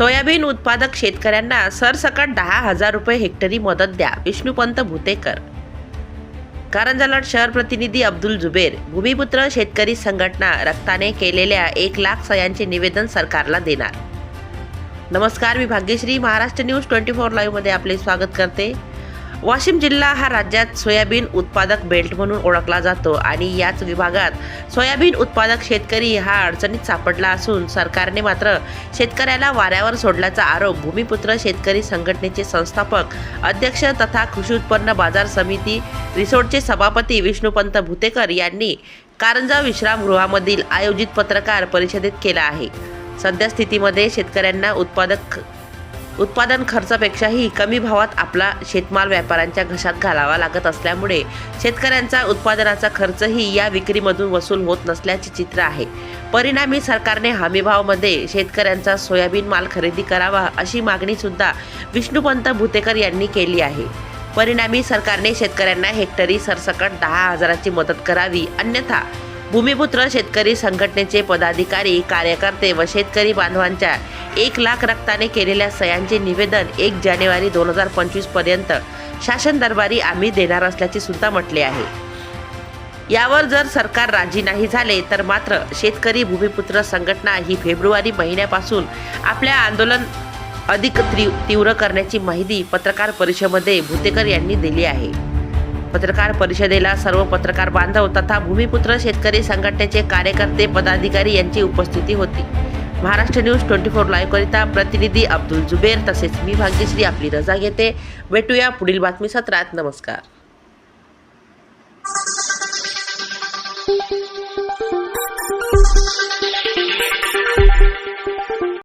Soybean उत्पादक शेतकऱ्यांना सरसकट दहा हजार रुपये हेक्टरी मदत द्या विष्णुपंत भुतेकर. कारंजालट शहर प्रतिनिधी अब्दुल जुबेर भूमिपुत्र शेतकरी संघटना रक्ताने केलेल्या एक लाख सह्यांचे निवेदन सरकारला देणार. नमस्कार मी Bhagyashree Maharashtra news twenty four लाईव्हमध्ये आपले स्वागत करते. वाशिम जिल्हा हा राज्यात सोयाबीन उत्पादक बेल्ट म्हणून ओळखला जातो आणि याच विभागात सोयाबीन उत्पादक शेतकरी हा अडचणीत सापडला असून सरकारने मात्र शेतकऱ्याला वाऱ्यावर सोडल्याचा आरोप भूमिपुत्र शेतकरी संघटनेचे संस्थापक अध्यक्ष तथा कृषी उत्पन्न बाजार समिती रिसोर्टचे सभापती विष्णुपंत भुतेकर यांनी कारंजा विश्रामगृहामधील आयोजित पत्रकार परिषदेत केला आहे. सध्या स्थितीमध्ये शेतकऱ्यांना उत्पादक उत्पादन खर्चापेक्षाही कमी भावात आपला शेतमाल व्यापाऱ्यांच्या घशात घालावा लागत असल्यामुळे शेतकऱ्यांचा उत्पादनाचा खर्चही या विक्रीमधून वसूल होत नसल्याचे चित्र आहे. परिणामी सरकारने हमीभावमध्ये शेतकऱ्यांचा सोयाबीन माल खरेदी करावा अशी मागणीसुद्धा विष्णुपंत भुतेकर यांनी केली आहे. परिणामी सरकारने शेतकऱ्यांना हेक्टरी सरसकट दहा हजाराची मदत करावी अन्यथा भूमिपुत्र शेतकरी संघटनेचे पदाधिकारी कार्यकर्ते व शेतकरी बांधवांच्या एक लाख रक्ताने केलेल्या सह्यांचे निवेदन एक जानेवारी दोन हजार पंचवीसपर्यंत शासन दरबारी आम्ही देणार असल्याचे सुद्धा म्हटले आहे. यावर जर सरकार राजी नाही झाले तर मात्र शेतकरी भूमिपुत्र संघटना ही फेब्रुवारी महिन्यापासून आपल्या आंदोलन अधिक तीव्र करण्याची माहिती पत्रकार परिषदेमध्ये भुतेकर यांनी दिली आहे. पत्रकार परिषदेला सर्व पत्रकार बांधव तथा भूमिपुत्र शेतकरी संघटनेचे कार्यकर्ते पदाधिकारी यांची उपस्थिती होती. महाराष्ट्र न्यूज ट्वेंटी फोर लाईव्हकरिता प्रतिनिधी अब्दुल जुबेर तसेच मी भाग्यश्री आपली रजा घेते. भेटूया पुढील बातमी सत्रात. नमस्कार. Thank you.